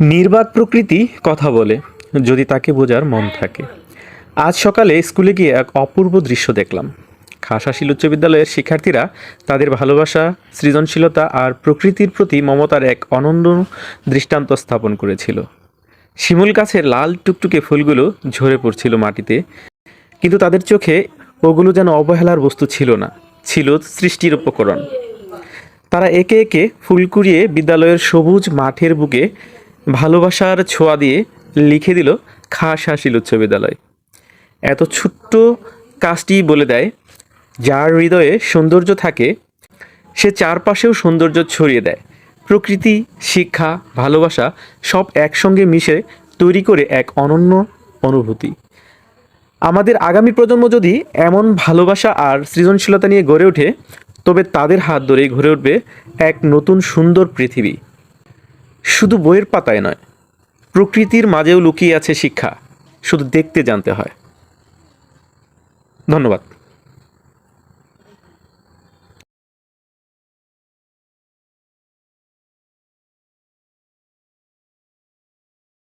নির্বাক প্রকৃতি কথা বলে, যদি তাকে বোঝার মন থাকে। আজ সকালে স্কুলে গিয়ে এক অপূর্ব দৃশ্য দেখলাম। খাসাশীল উচ্চ বিদ্যালয়ের শিক্ষার্থীরা তাদের ভালোবাসা, সৃজনশীলতা আর প্রকৃতির প্রতি মমতার এক অনন্য দৃষ্টান্ত স্থাপন করেছিল। শিমুল গাছের লাল টুকটুকে ফুলগুলো ঝরে পড়ছিল মাটিতে, কিন্তু তাদের চোখে ওগুলো যেন অবহেলার বস্তু ছিল না, ছিল সৃষ্টির উপকরণ। তারা একে একে ফুল কুড়িয়ে বিদ্যালয়ের সবুজ মাঠের বুকে ভালোবাসার ছোঁয়া দিয়ে লিখে দিল খাস হাসিল উচ্চ বিদ্যালয়। এত ছোট্ট কাজটি বলে দেয়, যার হৃদয়ে সৌন্দর্য থাকে, সে চারপাশেও সৌন্দর্য ছড়িয়ে দেয়। প্রকৃতি, শিক্ষা, ভালোবাসা সব একসঙ্গে মিশে তৈরি করে এক অনন্য অনুভূতি। আমাদের আগামী প্রজন্ম যদি এমন ভালোবাসা আর সৃজনশীলতা নিয়ে গড়ে ওঠে, তবে তাদের হাত ধরেই গড়ে উঠবে এক নতুন সুন্দর পৃথিবী। শুধু বইয়ের পাতায় নয় প্রকৃতির মাঝেও লুকিয়ে আছে শিক্ষা শুধু দেখতে জানতে হয়। ধন্যবাদ।